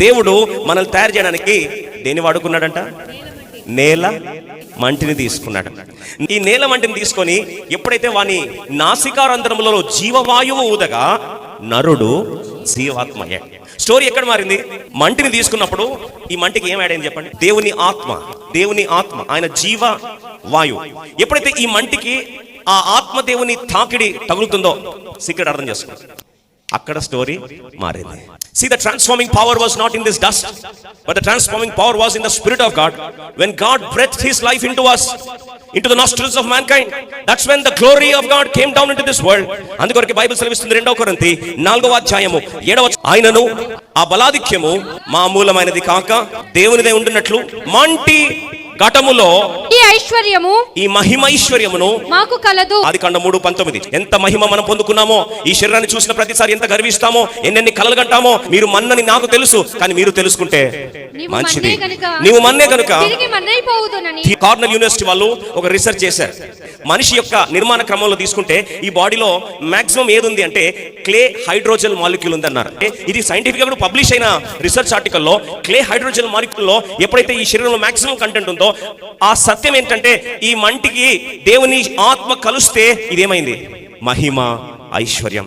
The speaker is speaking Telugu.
దేవుడు మనల్ని తయారు చేయడానికి దేన్ని వాడుకున్నాడంట? నేల మంటిని తీసుకున్నాడు. ఈ నేల మంటిని తీసుకొని ఎప్పుడైతే వాని నాసికారంధ్రములలో జీవవాయువు ఊదగా నరుడు జీవాత్మ స్టోరీ ఎక్కడ మారింది? మంటిని తీసుకున్నప్పుడు ఈ మంటికి ఏం యాడ్ అయింది చెప్పండి? దేవుని ఆత్మ దేవుని ఆత్మ ఆయన జీవ వాయువు ఎప్పుడైతే ఈ మంటికి ఆ ఆత్మ దేవుని తాకిడి తగులుతుందో సీక్రెట్ అర్థం చేసుకోండి. అక్కడ స్టోరీ మారింది. See the transforming power was not in this dust but the transforming power was in the spirit of God when God breath his life into us into the nostrils of mankind that's when the glory of God came down into this world అందుకొరకు బైబిల్ సెలవిస్తుంది రెండవ కొరంతి నాలుగవ అధ్యాయము. ఏడవ ఆయనను ఆ బలాధిక్యము మామూలమైనది కాక దేవునిదే ఉండినట్లు మంటి ఘటములో ఈ ఐశ్వర్యము ఈ మహిమైశ్వర్యమును మాకు కలదు. ఆది కాండ మూడు పంతొమ్మిది. ఎంత మహిమ మనం పొందుకున్నామో ఈ శరీరాన్ని చూసిన ప్రతిసారి ఎంత గర్విస్తామో ఎన్నెన్ని కలలు కంటామో మీరు మన్నని నాకు తెలుసు కానీ మీరు తెలుసుకుంటే మంచిది. నీవు మన్నే కనుక కార్నల్ యూనివర్సిటీ వాళ్ళు ఒక రీసెర్చ్ చేశారు. మనిషి యొక్క నిర్మాణ క్రమంలో తీసుకుంటే ఈ బాడీలో మాక్సిమం ఏది ఉంది అంటే క్లే హైడ్రోజన్ మాలిక్యూల్ ఉంది అన్నారు ఇది సైంటిఫిక్గా పబ్లిష్ అయిన రీసెర్చ్ ఆర్టికల్లో క్లే హైడ్రోజన్ మాలిక్యూల్లో ఎప్పుడైతే ఈ శరీరంలో మాక్సిమం కంటెంట్ ఉందో ఆ సత్యం ఏంటంటే ఈ మంటికి దేవుని ఆత్మ కలుస్తే ఇదేమైంది? మహిమ ఐశ్వర్యం.